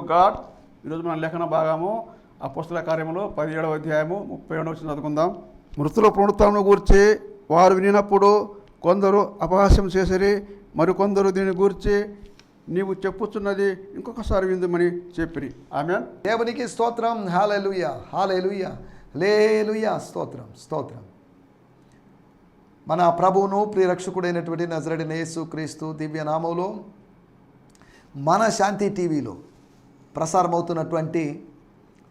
God. ఈరోజు మన లేఖన భాగము ఆ పుస్తక కార్యములు పదిహేడవ అధ్యాయము ముప్పై ఏడవ వచ్చిన చదువుకుందాం. మృతుల పునరుత్థానం గురించి వారు వినినప్పుడు కొందరు అపహాస్యం చేసిరి మరికొందరు దీని గురించి నీవు చెప్పుచున్నది ఇంకొకసారి విందుమని చెప్పిరి. ఆమె దేవునికి స్తోత్రం. హాలెలుయ. హాలెలుయ. లేలుయ. స్తోత్రం. స్తోత్రం. మన ప్రభువును ప్రియరక్షకుడైనటువంటి నజరడిన నేసు క్రీస్తు దివ్య నామంలో మన శాంతి టీవీలో ప్రసారమవుతున్నటువంటి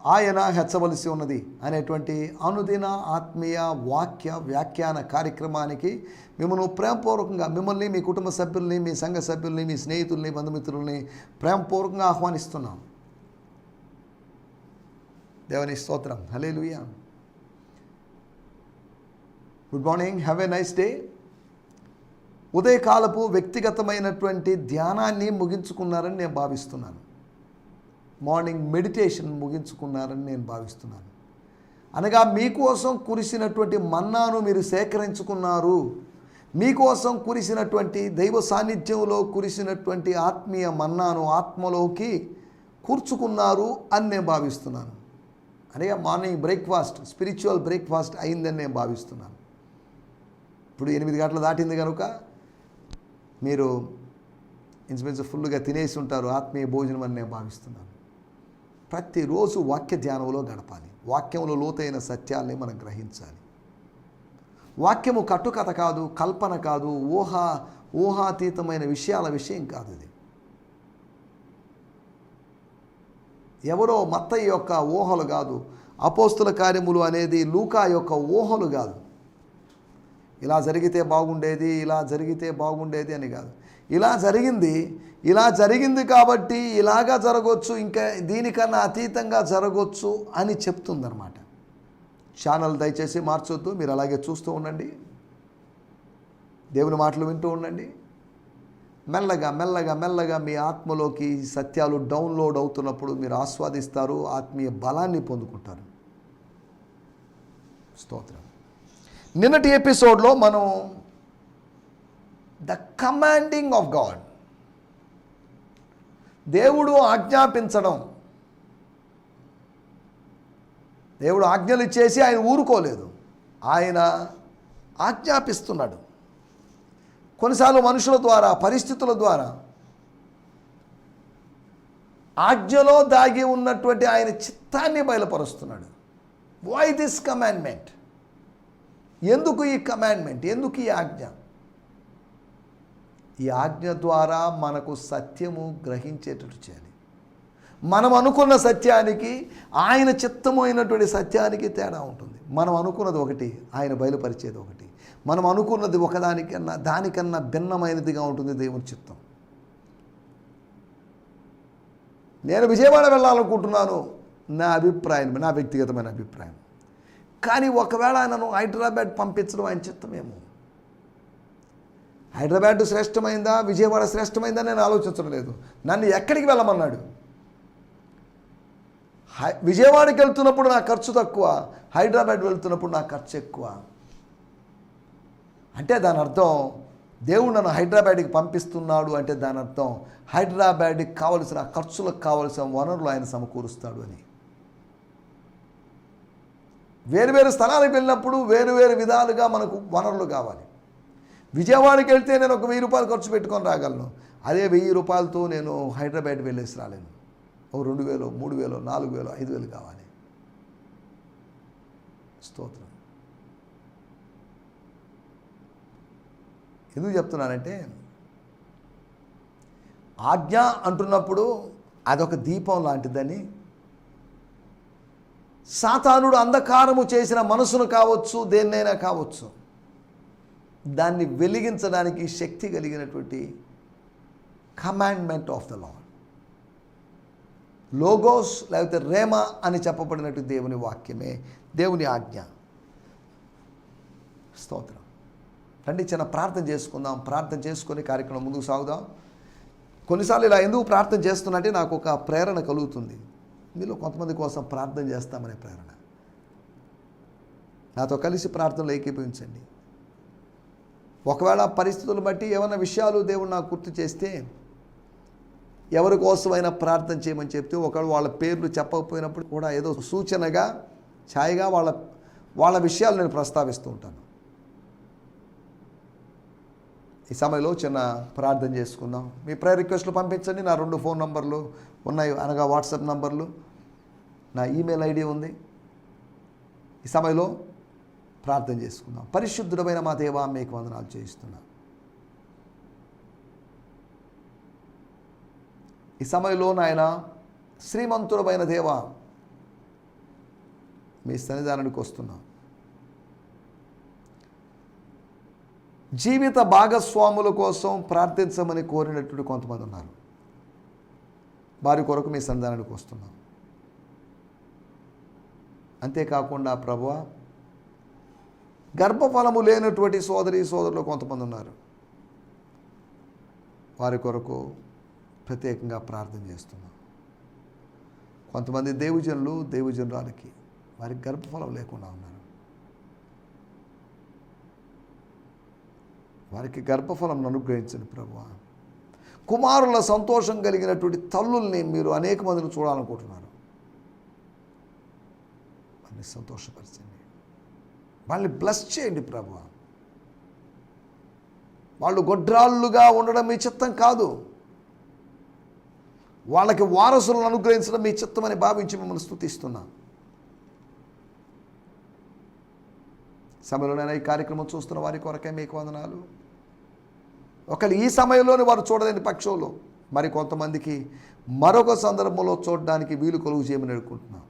ఆయన హెచ్చవలసి ఉన్నది అనేటువంటి అనుదిన ఆత్మీయ వాక్య వ్యాఖ్యాన కార్యక్రమానికి మిమ్మల్ని ప్రేమపూర్వకంగా మిమ్మల్ని మీ కుటుంబ సభ్యుల్ని మీ సంఘ సభ్యుల్ని మీ స్నేహితుల్ని బంధుమిత్రుల్ని ప్రేమపూర్వకంగా ఆహ్వానిస్తున్నాం. దేవుని స్తోత్రం. హలే good morning. Have a nice day. ఉదయకాలపు వ్యక్తిగతమైనటువంటి ధ్యానాన్ని ముగించుకున్నారని నేను భావిస్తున్నాను. మార్నింగ్ మెడిటేషన్ ముగించుకున్నారని నేను భావిస్తున్నాను. అనగా మీకోసం కురిసినటువంటి మన్నాను మీరు సేకరించుకున్నారు. మీకోసం కురిసినటువంటి దైవ సాన్నిధ్యంలో కురిసినటువంటి ఆత్మీయ మన్నాను ఆత్మలోకి కూర్చుకున్నారు అని నేను భావిస్తున్నాను. అనగా మార్నింగ్ బ్రేక్ఫాస్ట్ స్పిరిచువల్ బ్రేక్ఫాస్ట్ అయిందని నేను భావిస్తున్నాను. ఇప్పుడు ఎనిమిది గంటలు దాటింది కనుక మీరు ఇంచుమించు ఫుల్గా తినేసి ఉంటారు ఆత్మీయ భోజనం అని నేను భావిస్తున్నాను. ప్రతిరోజు వాక్య ధ్యానంలో గడపాలి. వాక్యంలో లోతైన సత్యాల్ని మనం గ్రహించాలి. వాక్యము కట్టుకథ కాదు కల్పన కాదు ఊహ ఊహాతీతమైన విషయాల విషయం కాదు ఇది. ఎవరో మత్తయ్య యొక్క ఊహలు కాదు అపోస్తుల కార్యములు అనేది లూకా యొక్క ఊహలు కాదు. ఇలా జరిగితే బాగుండేది ఇలా జరిగితే బాగుండేది అని కాదు. ఇలా జరిగింది ఇలా జరిగింది కాబట్టి ఇలాగా జరగవచ్చు ఇంకా దీనికన్నా అతీతంగా జరగవచ్చు అని చెప్తుందన్నమాట. ఛానల్ దయచేసి మార్చొద్దు మీరు అలాగే చూస్తూ ఉండండి. దేవుని మాటలు వింటూ ఉండండి. మెల్లగా మెల్లగా మెల్లగా మీ ఆత్మలోకి సత్యాలు డౌన్లోడ్ అవుతున్నప్పుడు మీరు ఆస్వాదిస్తారు ఆత్మీయ బలాన్ని పొందుకుంటారు. స్తోత్రం. నిన్నటి ఎపిసోడ్లో మనం ద కమాండింగ్ ఆఫ్ గాడ్ దేవుడు ఆజ్ఞాపించడం. దేవుడు ఆజ్ఞలు ఇచ్చేసి ఆయన ఊరుకోలేదు. ఆయన ఆజ్ఞాపిస్తున్నాడు. కొన్నిసార్లు మనుషుల ద్వారా పరిస్థితుల ద్వారా ఆజ్ఞలో దాగి ఉన్నటువంటి ఆయన చిత్తాన్ని బయలుపరుస్తున్నాడు. వై దిస్ కమాండ్మెంట్ ఎందుకు ఈ కమాండ్మెంట్ ఎందుకు ఈ ఆజ్ఞ? ఈ ఆజ్ఞ ద్వారా మనకు సత్యము గ్రహించేటట్టు చేయాలి. మనం అనుకున్న సత్యానికి ఆయన చిత్తమైనటువంటి సత్యానికి తేడా ఉంటుంది. మనం అనుకున్నది ఒకటి ఆయన బయలుపరిచేది ఒకటి. మనం అనుకున్నది ఒకదానికన్నా దానికన్నా భిన్నమైనదిగా ఉంటుంది దేవుని చిత్తం. నేను విజయవాడ వెళ్ళాలనుకుంటున్నాను నా అభిప్రాయం నా వ్యక్తిగతమైన అభిప్రాయం. కానీ ఒకవేళ నన్ను హైదరాబాద్ పంపించడం ఆయన చిత్తమేమో. హైదరాబాద్ శ్రేష్టమైందా? విజయవాడ శ్రేష్టమైందా నేను ఆలోచించడం లేదు. నన్ను ఎక్కడికి వెళ్ళమన్నాడు? హై విజయవాడకి వెళ్తున్నప్పుడు నా ఖర్చు తక్కువ హైదరాబాద్ వెళ్తున్నప్పుడు నా ఖర్చు ఎక్కువ. అంటే దాని అర్థం దేవుడు నన్ను హైదరాబాద్కి పంపిస్తున్నాడు అంటే దాని అర్థం హైదరాబాద్కి కావలసిన ఖర్చులకు కావలసిన వనరులు ఆయన సమకూరుస్తాడు అని. వేరు వేరు స్థలాలకు వెళ్ళినప్పుడు వేరు వేరు విధాలుగా మనకు వనరులు కావాలి. విజయవాడకి వెళ్తే నేను ఒక వెయ్యి రూపాయలు ఖర్చు పెట్టుకొని రాగలను. అదే వెయ్యి రూపాయలతో నేను హైదరాబాద్ వెళ్ళేసి రాలేను. ఓ రెండు వేలు మూడు వేలు నాలుగు వేలు ఐదు వేలు కావాలి. స్తోత్రం. ఎందుకు చెప్తున్నానంటే ఆజ్ఞ అంటున్నప్పుడు అదొక దీపం లాంటిదని సాతానుడు అంధకారము చేసిన మనసును కావచ్చు దేన్నైనా కావచ్చు దాన్ని వెలిగించడానికి శక్తి కలిగినటువంటి commandment of the Lord logos లేకపోతే రేమ అని చెప్పబడినట్టు దేవుని వాక్యమే దేవుని ఆజ్ఞ. స్తోత్రం. రండి చిన్న ప్రార్థన చేసుకుందాం. ప్రార్థన చేసుకొని కార్యక్రమం ముందుకు సాగుదాం. కొన్నిసార్లు ఇలా ఎందుకు ప్రార్థన చేస్తున్నట్టే నాకు ఒక ప్రేరణ కలుగుతుంది. మీలో కొంతమంది కోసం ప్రార్థన చేస్తామనే ప్రేరణ. నాతో కలిసి ప్రార్థనలు ఏకీభవించండి. ఒకవేళ పరిస్థితులు బట్టి ఏమైనా విషయాలు దేవుడు నాకు గుర్తు చేస్తే ఎవరి కోసమైనా ప్రార్థన చేయమని చెప్తే ఒకవేళ వాళ్ళ పేర్లు చెప్పకపోయినప్పుడు కూడా ఏదో సూచనగా ఛాయగా వాళ్ళ వాళ్ళ విషయాలు నేను ప్రస్తావిస్తూ ఉంటాను. ఈ సమయంలో చిన్న ప్రార్థన చేసుకుందాం. మీ ప్రేయర్ రిక్వెస్ట్లు పంపించండి. నా రెండు ఫోన్ నంబర్లు ఉన్నాయి. అనగా వాట్సాప్ నంబర్లు. నా ఈమెయిల్ ఐడి ఉంది. ఈ సమయంలో ప్రార్థన చేసుకుందాం. పరిశుద్ధుడమైన మా దేవా మీకు వందనాలు చేయిస్తున్నా. ఈ సమయంలో నాయన శ్రీమంతుడమైన దేవా మీ సన్నిధానానికి వస్తున్నాం. జీవిత భాగస్వాముల కోసం ప్రార్థించమని కోరినటువంటి కొంతమంది ఉన్నారు. వారి కొరకు మీ సంధానానికి వస్తున్నాం. అంతేకాకుండా ప్రభు గర్భఫలము లేనటువంటి సోదరి సోదరులు కొంతమంది ఉన్నారు. వారి కొరకు ప్రత్యేకంగా ప్రార్థన చేస్తున్నాం. కొంతమంది దేవుజనులు దేవుజనురాలకి వారికి గర్భఫలం లేకుండా ఉన్నారు. వారికి గర్భఫలం అనుగ్రహించండి ప్రభు. కుమారుల సంతోషం కలిగినటువంటి తల్లుల్ని మీరు అనేక మందిని చూడాలనుకుంటున్నారు. వారిని సంతోషపరచండి. వాళ్ళని బ్లస్ చేయండి ప్రభు. వాళ్ళు గొడ్రాళ్ళుగా ఉండడం మీ చిత్తం కాదు. వాళ్ళకి వారసులను అనుగ్రహించడం మీ చిత్తమని భావించి మిమ్మల్ని స్తుతిస్తున్నా సమయంలోనైనా ఈ కార్యక్రమం చూస్తున్న వారి కొరకే మీకు వందనాలు. ఒకళ్ళు ఈ సమయంలోనే వారు చూడలేని పక్షంలో మరి కొంతమందికి మరొక సందర్భంలో చూడడానికి వీలు కొలువు చేయమని అనుకుంటున్నాం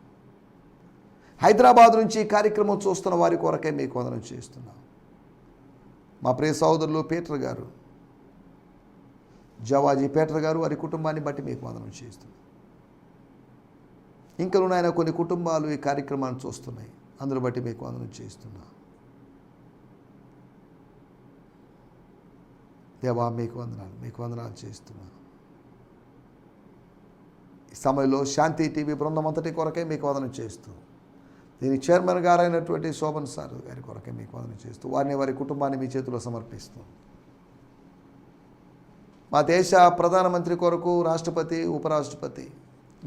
హైదరాబాద్ నుంచి ఈ కార్యక్రమం చూస్తున్న వారి కొరకే మీకు వందనం చేస్తున్నాం. మా ప్రియ సహోదరులు పీటర్ గారు జవాజీ పీటర్ గారు వారి కుటుంబాన్ని బట్టి మీకు వందనం చేస్తున్నాం. ఇంకా నాయన కొన్ని కుటుంబాలు ఈ కార్యక్రమాన్ని చూస్తున్నాయి. అందులో బట్టి మీకు వందనం చేస్తున్నాం. దేవా మీకు వందనాలు మీకు వందనాలు చేస్తున్నాను ఈ సమయంలో శాంతి టీవీ బృందం అంతటి కొరకే మీకు వందనం చేస్తూ దీని చైర్మన్ గారైనటువంటి శోభన్ సార్ గారి కొరకే మీకు వందన చేస్తూ వారిని వారి కుటుంబాన్ని మీ చేతిలో సమర్పిస్తూ. మా దేశ ప్రధానమంత్రి కొరకు రాష్ట్రపతి ఉపరాష్ట్రపతి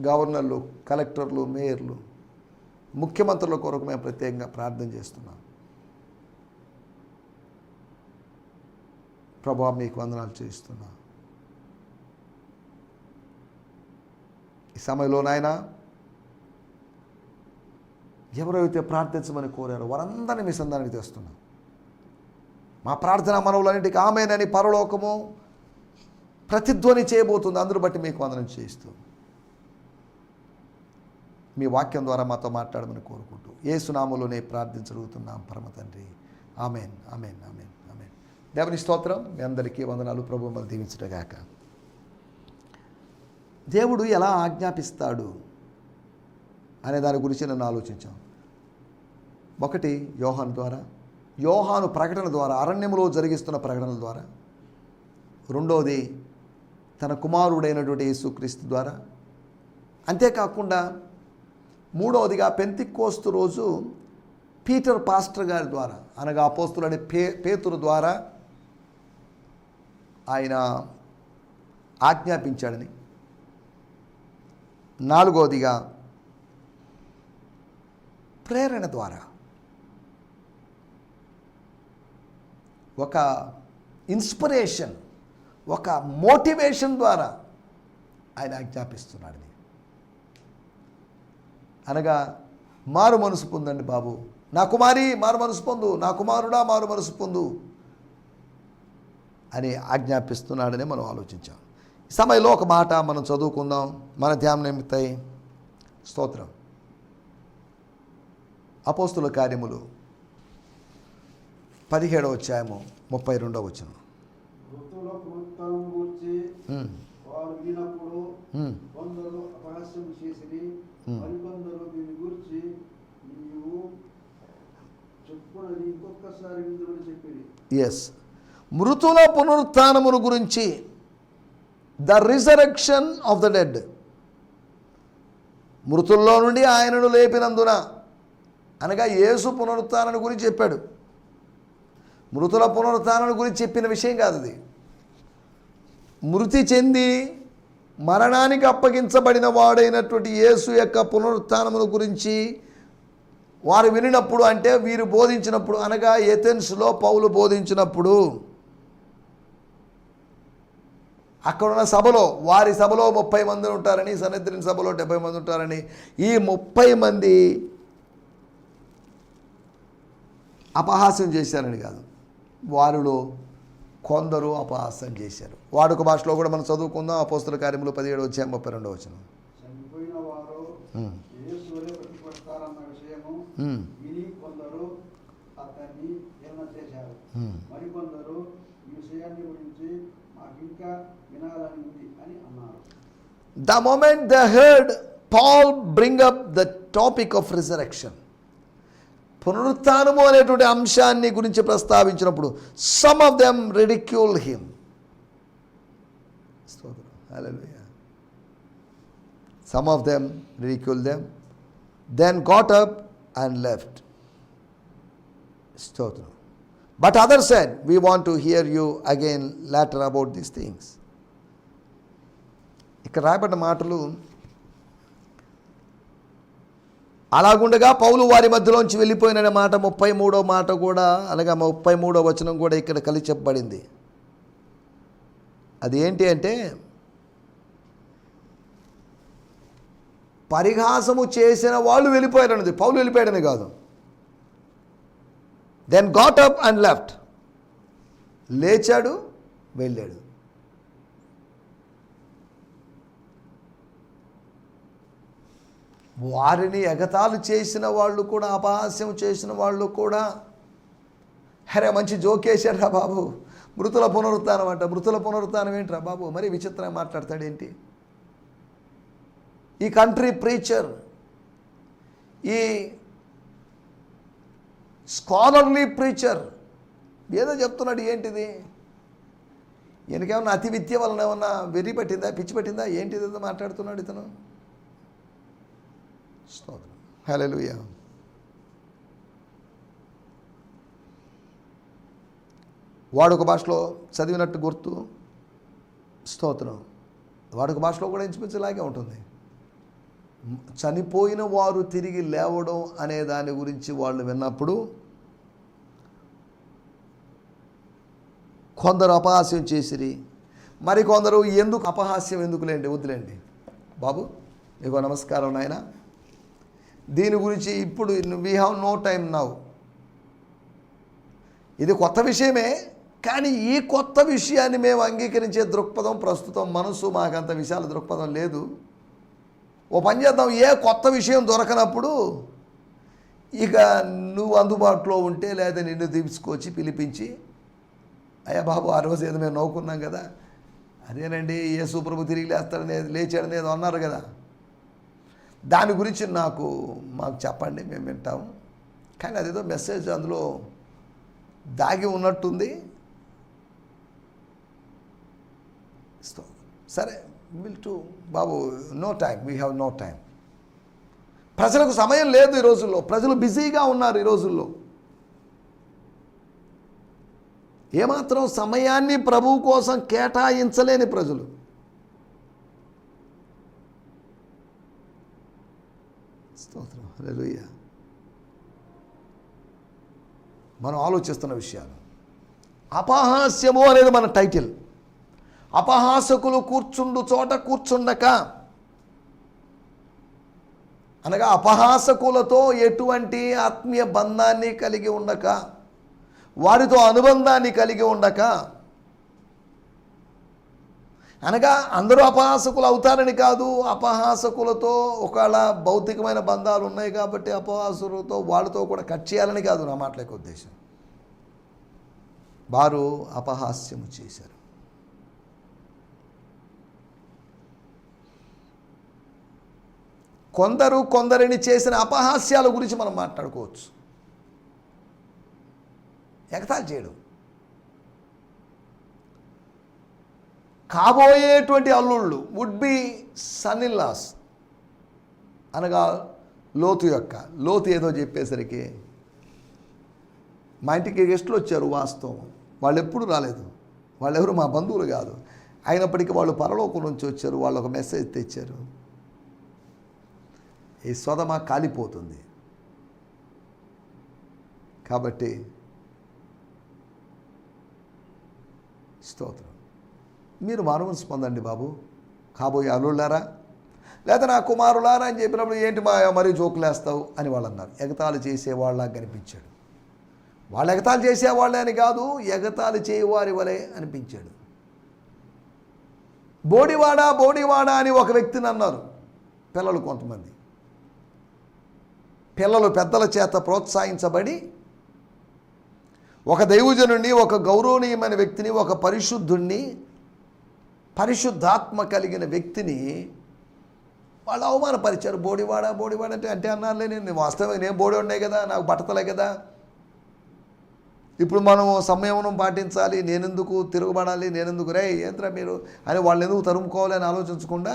గవర్నర్లు కలెక్టర్లు మేయర్లు ముఖ్యమంత్రుల కొరకు మేము ప్రత్యేకంగా ప్రార్థన చేస్తున్నాం. ప్రభా మీకు వందనాలు చేస్తున్నా. ఈ సమయంలో నాయన ఎవరైతే ప్రార్థించమని కోరారో వారందరినీ మీ సంధానికి తెస్తున్నాం మా ప్రార్థన మనవులన్నింటికి ఆమెనని పరలోకము ప్రతిధ్వని చేయబోతుంది. అందరూ బట్టి మీకు వందనం చేయిస్తూ మీ వాక్యం ద్వారా మాతో మాట్లాడమని కోరుకుంటూ ఏ సునాములోనే ప్రార్థించగలుగుతున్నాం. పరమ తండ్రి ఆమెన్ ఆమెన్ ఆమెన్ ఆమెన్. దేవుని స్తోత్రం మీ అందరికీ వందనాలు. ప్రభు మనం దీవించటగాక. దేవుడు ఎలా ఆజ్ఞాపిస్తాడు అనే దాని గురించి నన్ను ఆలోచించాం. ఒకటి యోహాను ద్వారా యోహాను ప్రకటన ద్వారా అరణ్యములో జరిగిస్తున్న ప్రకటనల ద్వారా. రెండవది తన కుమారుడైనటువంటి యేసుక్రీస్తు ద్వారా. అంతేకాకుండా మూడవదిగా పెంతికోస్తు రోజు పీటర్ పాస్టర్ గారి ద్వారా అనగా అపోస్తులని పే పేతురు ద్వారా ఆయన ఆజ్ఞాపించాడని. నాలుగవదిగా ప్రేరణ ద్వారా. ఒక ఇన్స్పిరేషన్ ఒక మోటివేషన్ ద్వారా ఆయన ఆజ్ఞాపిస్తున్నాడని అనగా మారు మనసు పొందండి బాబు. నా కుమారి మారు మనసు పొందు. నా కుమారుడా మారు మనసు పొందు అని ఆజ్ఞాపిస్తున్నాడని మనం ఆలోచించాం. ఈ సమయంలో ఒక మాట మనం చదువుకుందాం. మన ధ్యానం నిమిత్తాయి స్తోత్రం. అపోస్తుల కార్యములు పదిహేడవ అధ్యాయము ముప్పై రెండవ చెప్పిరి. ఎస్ మృతుల పునరుత్థానమును గురించి the resurrection of the dead మృతుల్లో నుండి ఆయనను లేపినందున అనగా యేసు పునరుత్థానం గురించి చెప్పాడు. మృతుల పునరుత్నాన్ని గురించి చెప్పిన విషయం కాదు అది. మృతి చెంది మరణానికి అప్పగించబడిన వాడైనటువంటి యేసు యొక్క పునరుత్థానమును గురించి వారు వినినప్పుడు అంటే వీరు బోధించినప్పుడు అనగా ఏథెన్స్లో పౌలు బోధించినప్పుడు అక్కడున్న సభలో వారి సభలో ముప్పై మంది ఉంటారని సన్నిధిని సభలో డెబ్బై మంది ఉంటారని ఈ ముప్పై మంది అపహాస్యం చేశారని కాదు. వారిలో కొందరు అపహాస్యం చేశారు. వాడుక భాషలో కూడా మనం చదువుకుందాం. అపోస్తుల కార్యములు పదిహేడు వచ్చాం ముప్పై రెండో వచ్చిన చనిపోయిన వారు యేసు వలె బ్రతికొస్తారన్న విషయము Hmm. విని కొందరు అతన్ని హేళన పునరుత్నము అనేటువంటి అంశాన్ని గురించి ప్రస్తావించినప్పుడు some of them ridicule him some of them ridicule them then got up and left స్తోత్రం. But other side we want to hear you again later about these things ఇక్కడ రాయబడ్డ మాటలు అలాగుండగా పౌలు వారి మధ్యలోంచి వెళ్ళిపోయిన మాట ముప్పై మూడో మాట కూడా అలాగే ముప్పై మూడో వచనం కూడా ఇక్కడ కలిసి చెప్పబడింది. అది ఏంటి అంటే పరిహాసము చేసిన వాళ్ళు వెళ్ళిపోయారన్నది. పౌలు వెళ్ళిపోయాడని కాదు. Then got up and left లేచాడు వెళ్ళాడు. వారిని ఎగతాలు చేసిన వాళ్ళు కూడా అపహాస్యం చేసిన వాళ్ళు కూడా. అరే మంచి జోకేశారా బాబు. మృతుల పునరుత్నం అంట. మృతుల పునరుత్నం ఏంట్రా బాబు? మరి విచిత్రంగా మాట్లాడతాడేంటి ఈ కంట్రీ ప్రీచర్ ఈ స్కాలర్లీ ప్రీచర్ ఏదో చెప్తున్నాడు ఏంటిది? వెనకేమన్నా అతి విద్య వలన ఏమన్నా వెర్రి పట్టిందా పిచ్చి పట్టిందా? ఏంటిది ఏదో మాట్లాడుతున్నాడు ఇతను? స్తోత్రం. హల్లెలూయా. వాడొక భాషలో చదివినట్టు గుర్తు. స్తోత్రం. వాడొక భాషలో కూడా ఇంచుమించలాగే ఉంటుంది. చనిపోయిన వారు తిరిగి లేవడం అనే దాని గురించి వాళ్ళు విన్నప్పుడు కొందరు అపహాస్యం చేసిరి. మరి కొందరు ఎందుకు అపహాస్యం ఎందుకులేండి వద్దులేండి. బాబు నీకు నమస్కారం నాయన. దీని గురించి ఇప్పుడు we have no time now ఇది కొత్త విషయమే కానీ ఈ కొత్త విషయాన్ని మేము అంగీకరించే దృక్పథం ప్రస్తుతం మనసు మాకంత విశాల దృక్పథం లేదు. ఓ పని చేద్దాం ఏ కొత్త విషయం దొరకనప్పుడు ఇక నువ్వు అందుబాటులో ఉంటే లేదా నిన్ను తీసుకొచ్చి పిలిపించి అయ్యా బాబు ఆ రోజు ఏదో మేము నవ్వుకున్నాం కదా. అదేనండి ఏ సుప్రభు తిరిగి లేస్తాడని లేచాడని ఏదో అన్నారు కదా. దాని గురించి నాకు మాకు చెప్పండి మేము వింటాము కానీ అదేదో మెసేజ్ అందులో దాగి ఉన్నట్టుంది. సరే will to Babu no time we have no time ప్రజలకు సమయం లేదు ఈ రోజుల్లో. ప్రజలు బిజీగా ఉన్నారు ఈ రోజుల్లో. ఏమాత్రం సమయాన్ని ప్రభువు కోసం కేటాయించలేని ప్రజలు. అలెలుయ్య మనం ఆలోచిస్తున్న విషయాలు. అపహాస్యము అనేది మన టైటిల్. అపహాసకులు కూర్చుండు చోట కూర్చుండక. అనగా అపహాసకులతో ఎటువంటి ఆత్మీయ బంధాన్ని కలిగి ఉండక. వారితో అనుబంధాన్ని కలిగి ఉండక. అనగా అందరూ అపహాసకులు అవుతారని కాదు అపహాసకులతో ఒకవేళ భౌతికమైన బంధాలు ఉన్నాయి కాబట్టి అపహాసులతో వాళ్ళతో కూడా కట్ చేయాలని కాదు నా మాటలేక ఉద్దేశం. వారు అపహాస్యము చేశారు. కొందరు కొందరిని చేసిన అపహాస్యాల గురించి మనం మాట్లాడుకోవచ్చు. ఎగతాలు చేయడం. కాబోయేటువంటి అల్లుళ్ళు would be son in laws అనగా లోతు యొక్క లోతు ఏదో చెప్పేసరికి మా ఇంటికి గెస్టులు వచ్చారు వాస్తవం. వాళ్ళు ఎప్పుడు రాలేదు. వాళ్ళెవరు మా బంధువులు కాదు. అయినప్పటికీ వాళ్ళు పరలోకం నుంచి వచ్చారు వాళ్ళు ఒక మెసేజ్ తెచ్చారు. ఈ సొదమ కాలిపోతుంది. కాబట్టి స్తోత్రం. మీరు మానవుని స్పందండి బాబు. కాబోయే అల్లుళ్ళారా? లేదా నా కుమారులారా అని చెప్పినప్పుడు ఏంటి మా మరీ జోకులేస్తావు అని వాళ్ళు అన్నారు ఎగతాళి చేసేవాళ్ళ కనిపించాడు. వాళ్ళు ఎగతాళి చేసేవాళ్ళే అని కాదు ఎగతాళి చేయవారి వలె అనిపించాడు. బోడివాడా బోడివాడా అని ఒక వ్యక్తిని అన్నారు పిల్లలు కొంతమంది. పిల్లలు పెద్దల చేత ప్రోత్సహించబడి ఒక దైవజనుణ్ణి ఒక గౌరవనీయమైన వ్యక్తిని ఒక పరిశుద్ధుణ్ణి పరిశుద్ధాత్మ కలిగిన వ్యక్తిని వాళ్ళు అవమానపరిచారు. బోడివాడ బోడివాడ అంటే అంటే అన్నారులే నేను వాస్తవం నేను బోడి ఉన్నాయి కదా నాకు బట్టతలే కదా. ఇప్పుడు మనం సంయమనం పాటించాలి నేనెందుకు తిరగబడాలి నేనెందుకు రే ఏంద్రా మీరు? అని వాళ్ళు ఎందుకు తరుముకోవాలి అని ఆలోచించకుండా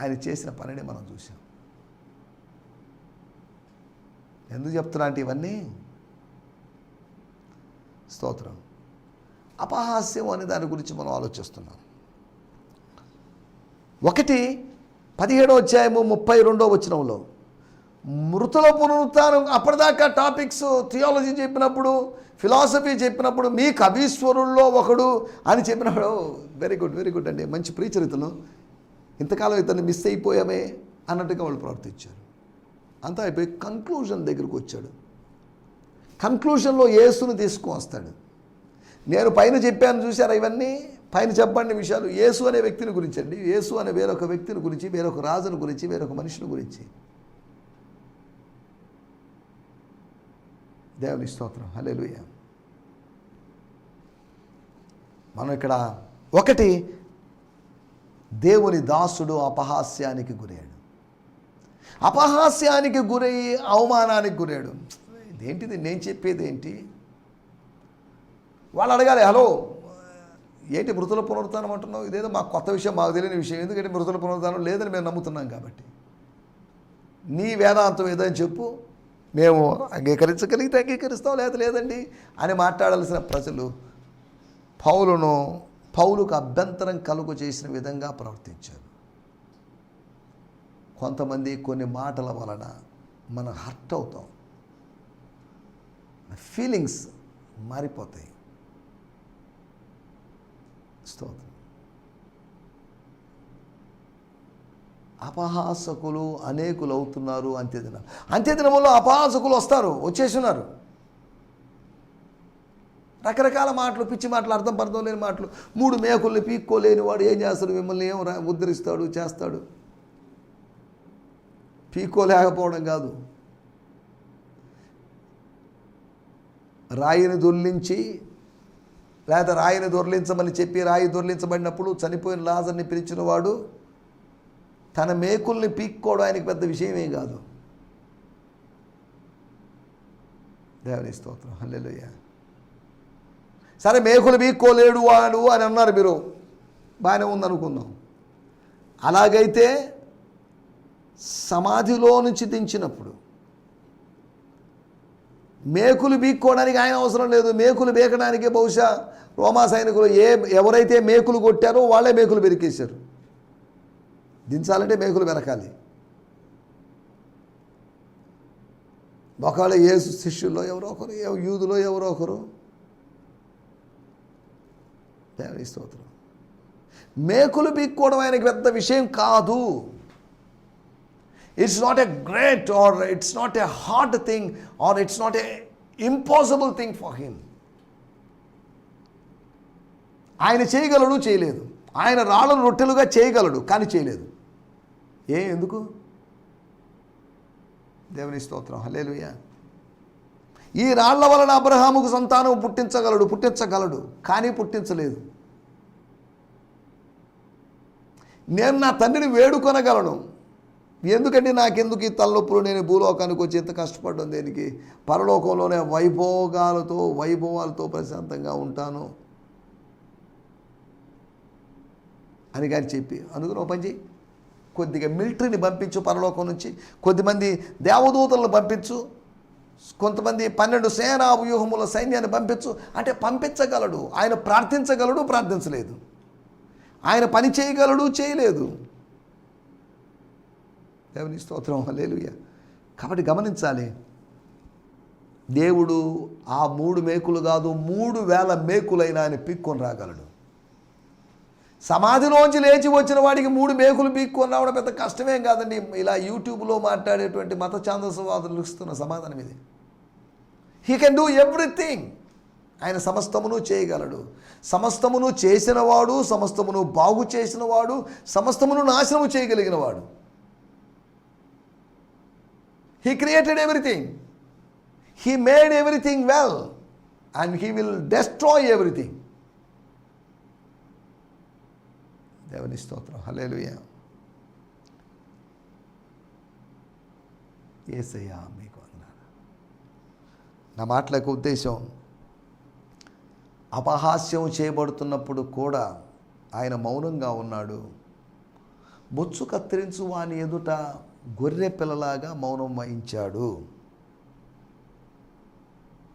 ఆయన చేసిన పనిని మనం చూసాం ఎందుకు చెప్తున్నా అంటే ఇవన్నీ స్తోత్రం. అపహాస్యం అనే దాని గురించి మనం ఆలోచిస్తున్నాం. ఒకటి పదిహేడో అధ్యాయము ముప్పై రెండో వచనంలో మృతుల పునరుత్నం అప్పటిదాకా టాపిక్స్ థియాలజీ చెప్పినప్పుడు ఫిలాసఫీ చెప్పినప్పుడు మీ కవీశ్వరుల్లో ఒకడు అని చెప్పినప్పుడు వెరీ గుడ్ వెరీ గుడ్ అండి. మంచి ప్రీచరితను ఇంతకాలం ఇతన్ని మిస్ అయిపోయామే అన్నట్టుగా వాళ్ళు ప్రవర్తించారు. అంతా అయిపోయి కంక్లూజన్ దగ్గరికి వచ్చాడు. కంక్లూషన్లో యేసును తీసుకువస్తాడు నేను పైన చెప్పాను చూశారా ఇవన్నీ? పైన చెప్పండి విషయాలు. యేసు అనే వ్యక్తిని గురించి అండి యేసు అనే వేరొక వ్యక్తిని గురించి వేరొక రాజుని గురించి వేరొక మనిషిని గురించి. దేవుని స్తోత్రం. హల్లెలూయా. మనం ఇక్కడ ఒకటి దేవుని దాసుడు అపహాస్యానికి గురయ్యాడు. అపహాస్యానికి గురయ్యి అవమానానికి గురయ్యాడు. ఇదేంటిది? నేను చెప్పేది ఏంటి వాళ్ళు అడగాలి హలో ఏంటి మృతుల పునరుత్నం అంటున్నావు? ఇదేదో మాకు కొత్త విషయం మాకు తెలియని విషయం. ఎందుకంటే మృతుల పునరుత్నం లేదని మేము నమ్ముతున్నాం కాబట్టి. నీ వేదాంతం ఏదని చెప్పు. మేము అంగీకరించగలిగితే అంగీకరిస్తాం లేదా లేదండి అని మాట్లాడాల్సిన ప్రజలు పౌలును పౌలుకు అభ్యంతరం కలుగు చేసిన విధంగా ప్రవర్తించారు. కొంతమంది కొన్ని మాటల వలన మనం హర్ట్ అవుతాం. ఫీలింగ్స్ మారిపోతాయి. స్తోత్రం. అపహాసకులు అనేకులు అవుతున్నారు అంత్యదినం. అంత్యదినములో అపహాసకులు వస్తారు వచ్చేస్తున్నారు. రకరకాల మాటలు పిచ్చి మాటలు అర్థం పర్థం లేని మాటలు. మూడు మేకుల్ని పీక్కోలేని వాడు ఏం చేస్తాడు? మిమ్మల్ని ఏం ఉద్ధరిస్తాడు చేస్తాడు? పీక్కోలేకపోవడం కాదు. రాయిని దొర్లించి లేదా రాయిని దొర్లించమని చెప్పి రాయి దొర్లించబడినప్పుడు చనిపోయిన లాజర్ని పిలిచిన వాడు తన మేకుల్ని పీక్కోవడం ఆయనకి పెద్ద విషయమే కాదు. దేవుని స్తోత్రం. హల్లెలుయ్య సరే మేకులు పీక్కోలేడు వాడు అని అన్నారు మీరు. బాగానే ఉందనుకుందాం. అలాగైతే సమాధిలో నుంచి దించినప్పుడు మేకులు బీక్కోవడానికి ఆయన అవసరం లేదు. మేకులు బీకడానికి బహుశా రోమా సైనికులు ఏ ఎవరైతే మేకులు కొట్టారో వాళ్ళే మేకులు బెరికేశారు. దించాలంటే మేకులు బెరకాలి. ఒకవేళ ఏ శిష్యుల్లో ఎవరో ఒకరు ఏ యూదులో ఎవరో ఒకరు. స్తోత్రం. మేకులు బీక్కోవడం ఆయనకి పెద్ద విషయం కాదు. It's not a great or it's not a hard thing or it's not a impossible thing for him ఆయన చేయగలడు చేయలేదు. ఆయన రాళ్ళను రొట్టెలుగా చేయగలడు కానీ చేయలేదు. ఏ ఎందుకు? దేవుని స్తోత్రం. హలేలుయ ఈ రాళ్ళ వలన అబ్రహాముకు సంతానం పుట్టించగలడు పుట్టించగలడు కానీ పుట్టించలేదు. నేను నా తండ్రిని వేడుకొనగలను. ఎందుకంటే నాకెందుకు ఈ తలనొప్పులు? నేను భూలోకానికి వచ్చి ఎంత కష్టపడడం దేనికి? పరలోకంలోనే వైభోగాలతో వైభవాలతో ప్రశాంతంగా ఉంటాను. అని కానీ చెప్పి అందుకని ఒక పని చేయి కొద్దిగా మిలిటరీని పంపించు పరలోకం నుంచి. కొద్దిమంది దేవదూతలను పంపించు. కొంతమంది పన్నెండు సేనా వ్యూహముల సైన్యాన్ని పంపించు. అంటే పంపించగలడు. ఆయన ప్రార్థించగలడు ప్రార్థించలేదు. ఆయన పని చేయగలడు చేయలేదు. దేవుని స్తోత్రం హల్లెలూయా. కాబట్టి గమనించాలి. దేవుడు ఆ మూడు మేకులు కాదు మూడు వేల మేకులైనా ఆయన పీక్కొని రాగలడు. సమాధిలోంచి లేచి వచ్చిన వాడికి మూడు మేకులు పీక్కొని రావడం పెద్ద కష్టమేం కాదండి. ఇలా యూట్యూబ్లో మాట్లాడేటువంటి మత ఛాందసవాదులు ఇస్తున్న సమాధానం ఇది. హీ కెన్ డూ ఎవ్రీథింగ్ ఆయన సమస్తమును చేయగలడు. సమస్తమును చేసినవాడు సమస్తమును బాగు చేసినవాడు సమస్తమును నాశనము చేయగలిగినవాడు. He created everything he made everything well and he will destroy everything దేవుని స్తోత్రం. హల్లెలూయా ఏసయ్యా మీకు వందనాలు. నా మాటలకు ఉద్దేశం అపహాస్యం చేయబడుతున్నప్పుడు కూడా ఆయన మౌనంగా ఉన్నాడు. బొచ్చు కత్తిరించు వాని ఎదుట గొర్రె పిల్లలాగా మౌనం వహించాడు.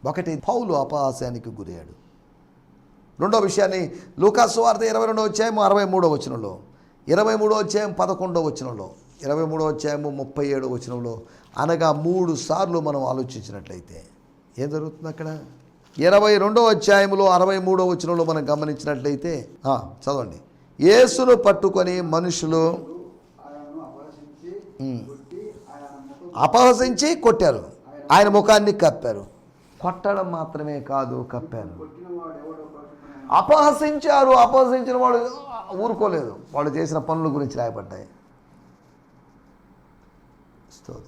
ఒకటి పౌలు అపహాస్యానికి గురయ్యాడు. రెండో విషయాన్ని లూకాసు వార్త ఇరవై రెండో అధ్యాయం అరవై మూడో వచనంలో ఇరవై మూడో అధ్యాయం పదకొండో వచనంలో ఇరవై మూడో అధ్యాయము ముప్పై ఏడో వచనంలో అనగా మూడు సార్లు మనం ఆలోచించినట్లయితే ఏం జరుగుతుంది అక్కడ? ఇరవై రెండో అధ్యాయంలో అరవై మూడో వచనంలో మనం గమనించినట్లయితే చదవండి. యేసును పట్టుకొని మనుషులు అపహసించి కొట్టారు. ఆయన ముఖాన్ని కప్పారు. కొట్టడం మాత్రమే కాదు కప్పారు. అపహసించారు అపహసించిన వాడు ఊరుకోలేదు. వాళ్ళు చేసిన పనుల గురించి రాయబడ్డాయి. స్తోత్రం.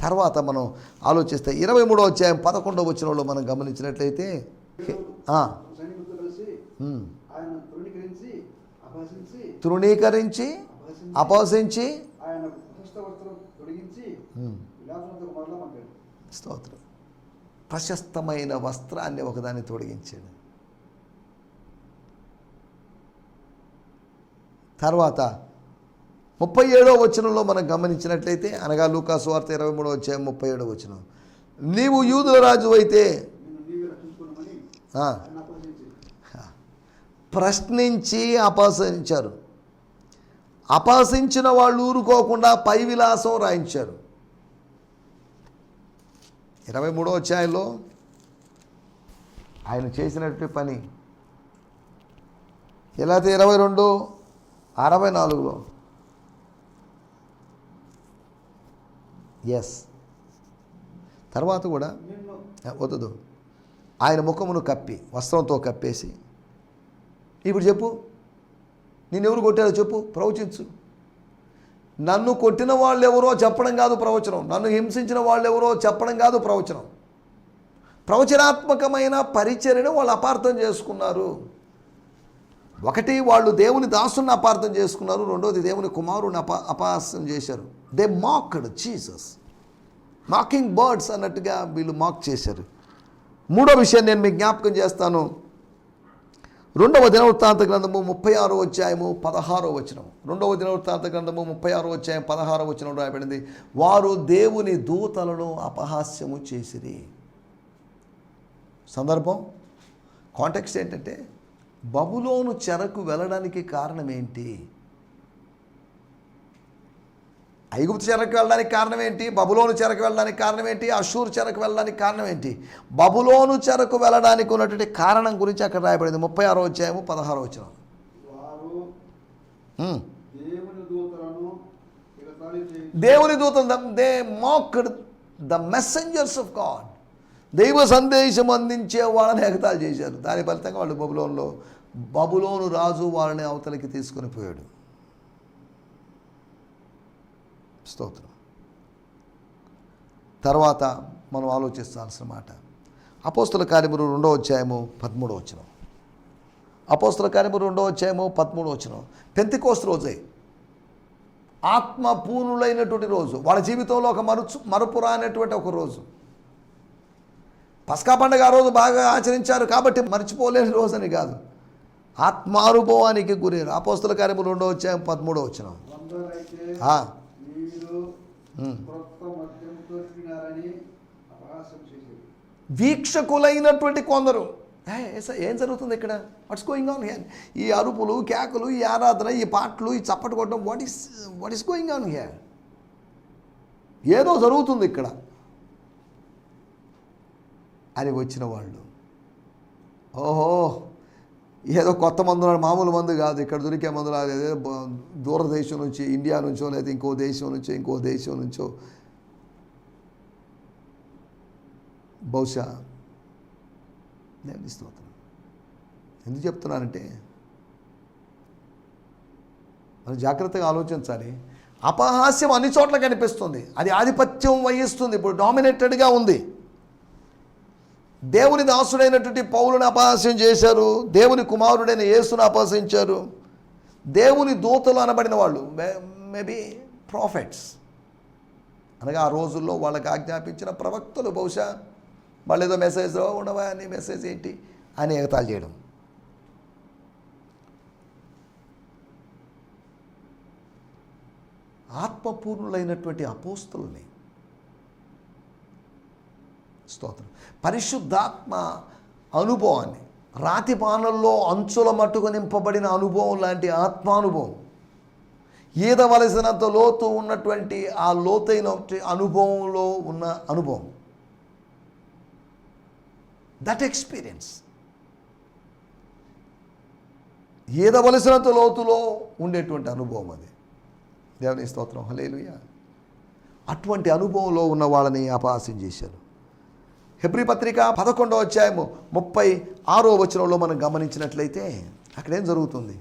తర్వాత మనం ఆలోచిస్తే ఇరవై మూడో అధ్యాయం పదకొండవ వచనంలో మనం గమనించినట్లయితే తృణీకరించి పంపాడు స్తోత్రం. ప్రశస్తమైన వస్త్రాన్ని ఒకదాన్ని తొడిగించాడు. తర్వాత ముప్పై ఏడో వచనంలో మనం గమనించినట్లయితే అనగా లూకాసు వార్త ఇరవై మూడో వచ్చాయి ముప్పై ఏడో వచనం. నీవు యూదుల రాజు అయితే ప్రశ్నించి అపహసించారు అపహసించిన వాళ్ళు ఊరుకోకుండా పై విలాసం రాయించారు. ఇరవై మూడో అధ్యాయంలో ఆయన చేసినట్టు పని. ఎలా అయితే ఇరవై రెండు అరవై నాలుగులో. ఎస్ తర్వాత కూడా వద్దు. ఆయన ముఖమును కప్పి వస్త్రంతో కప్పేసి ఇప్పుడు చెప్పు. ఎవరు కొట్టారో చెప్పు ప్రవచించు. నన్ను కొట్టిన వాళ్ళు ఎవరో చెప్పడం కాదు ప్రవచనం. నన్ను హింసించిన వాళ్ళు ఎవరో చెప్పడం కాదు ప్రవచనం. ప్రవచనాత్మకమైన పరిచర్యను వాళ్ళు అపార్థం చేసుకున్నారు. ఒకటి వాళ్ళు దేవుని దాసుని అపార్థం చేసుకున్నారు. రెండోది దేవుని కుమారుని అపా అపార్థం చేశారు. They mocked Jesus mocking birds అన్నట్టుగా వీళ్ళు మాక్ చేశారు. మూడో విషయం నేను మీకు జ్ఞాపకం చేస్తాను. రెండవ దినవృత్తాంత గ్రంథము ముప్పై ఆరో అధ్యాయము పదహారో వచనం రెండవ దినవృత్తాంత గ్రంథము ముప్పై ఆరో అధ్యాయం పదహారో వచనం రాయబడింది. వారు దేవుని దూతలను అపహాస్యము చేసిరి. సందర్భం? కాంటెక్స్ట్ ఏంటంటే బబులోను చెరకు వెళ్ళడానికి కారణం ఏంటి? ఐగుప్తు చెరకు వెళ్ళడానికి కారణం ఏంటి? బబులోను చెరకు వెళ్ళడానికి కారణం ఏంటి? అషూర్ చెరకు వెళ్ళడానికి కారణం ఏంటి? బబులోను చెరకు వెళ్ళడానికి ఉన్నటువంటి కారణం గురించి అక్కడ రాయబడింది. ముప్పై ఆరో అధ్యాయము పదహారో వచ్చిన దేవుని దూతలు they mocked the messengers of God దైవ సందేశం అందించే వాళ్ళని ఎగతాళి చేశారు. దాని ఫలితంగా వాళ్ళు బబులోన్లో బబులోను రాజు వాళ్ళని అవతలికి తీసుకొని పోయాడు. స్తోత్రం. తర్వాత మనం ఆలోచిస్తాల్సిన మాట. అపోస్తుల కార్యములు రెండో అధ్యాయము పదమూడో వచ్చిన అపోస్తుల కార్యము రెండో అధ్యాయము పదమూడో వచ్చిన పెంతికోస్తు రోజే. ఆత్మపూర్ణులైనటువంటి రోజు. వాళ్ళ జీవితంలో ఒక మరుచు మరుపురానటువంటి ఒక రోజు. పస్కా పండుగ ఆ రోజు బాగా ఆచరించారు కాబట్టి మర్చిపోలేని రోజు అని కాదు. ఆత్మానుభవానికి గురేరు అపోస్తుల కార్యములు రెండో వచ్చాయం పదమూడో వచ్చిన వీక్షకులైనటువంటి కొందరు. "ఏ, జరుగుతుంది ఇక్కడ? వాట్స్ గోయింగ్ ఆన్ హియర్ ఈ అరుపులు కేకలు ఈ ఆరాధన ఈ పాటలు ఈ చప్పటి కొట్టడం what is what is going on here ఏదో జరుగుతుంది ఇక్కడ. అని వచ్చిన వాళ్ళు ఓహో ఏదో కొత్త మందు మామూలు మందు కాదు. ఇక్కడ దొరికే మందులు ఏదో దూరదేశం నుంచి ఇండియా నుంచో లేదా ఇంకో దేశం నుంచో ఇంకో దేశం నుంచో. బహుశా నేను స్తోత్రం. ఎందుకు చెప్తున్నానంటే మనం జాగ్రత్తగా ఆలోచించాలి. అపహాస్యం అన్ని చోట్ల కనిపిస్తుంది. అది ఆధిపత్యం వహిస్తుంది. ఇప్పుడు డామినేటెడ్గా ఉంది. దేవుని దాసుడైనటువంటి పౌలను అపహాస్యం చేశారు. దేవుని కుమారుడైన యేసును అపహసించారు. దేవుని దూతలు అనబడిన వాళ్ళు మేబీ ప్రాఫిట్స్ అనగా ఆ రోజుల్లో వాళ్ళకి ఆజ్ఞాపించిన ప్రవక్తలు బహుశా వాళ్ళు ఏదో మెసేజ్ ఉండవా అని మెసేజ్ ఏంటి అని ఎగతాలు చేయడం. ఆత్మపూర్ణులైనటువంటి అపోస్తుల్ని స్తోత్రం. పరిశుద్ధాత్మ అనుభవాన్ని రాతి బాణల్లో అంచుల మట్టుకు నింపబడిన అనుభవం లాంటి ఆత్మానుభవం ఈదవలసినంత లోతు ఉన్నటువంటి ఆ లోతైన అనుభవంలో ఉన్న అనుభవం. దట్ ఎక్స్పీరియన్స్ ఈదవలసినంత లోతులో ఉండేటువంటి అనుభవం అది. దేవుని స్తోత్రం. హలేలుయ అటువంటి అనుభవంలో ఉన్న వాళ్ళని అపహాస్యం చేశారు. హెబ్రి పత్రిక పదకొండవ అధ్యాయము ముప్పై ఆరో వచనంలో మనం గమనించినట్లయితే అక్కడేం జరుగుతుంది?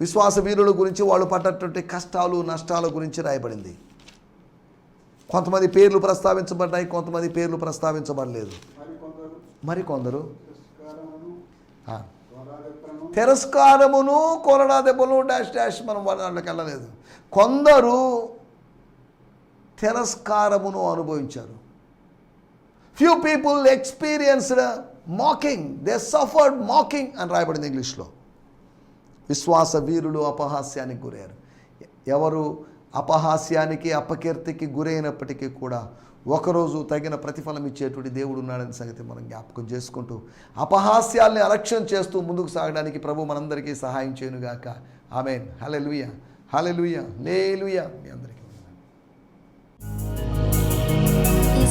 విశ్వాస వీరుల గురించి వాళ్ళు పడ్డటువంటి కష్టాలు నష్టాల గురించి రాయబడింది. కొంతమంది పేర్లు ప్రస్తావించబడ్డాయి కొంతమంది పేర్లు ప్రస్తావించబడలేదు. మరి కొందరు? తిరస్కారమును తిరస్కారమును కొరడా దెబ్బలు డాష్ డాష్ మనం వాళ్ళకి వెళ్ళలేదు. కొందరు తిరస్కారమును అనుభవించారు. Few people experienced mocking they suffered mocking అని రాయబడింది ఇంగ్లీష్లో. విశ్వాస వీరులు అపహాస్యానికి గురయ్యారు. ఎవరు అపహాస్యానికి అపకీర్తికి గురైనప్పటికీ కూడా ఒకరోజు తగిన ప్రతిఫలం ఇచ్చేటువంటి దేవుడు ఉన్నాడనే సంగతి మనం జ్ఞాపకం చేసుకుంటూ అపహాస్యాల్ని అలక్ష్యం చేస్తూ ముందుకు సాగడానికి ప్రభు మనందరికీ సహాయం చేయనుగాక. ఆమెన్. హలెలుయ హలెలుయ లేలుయ మీ అందరికీ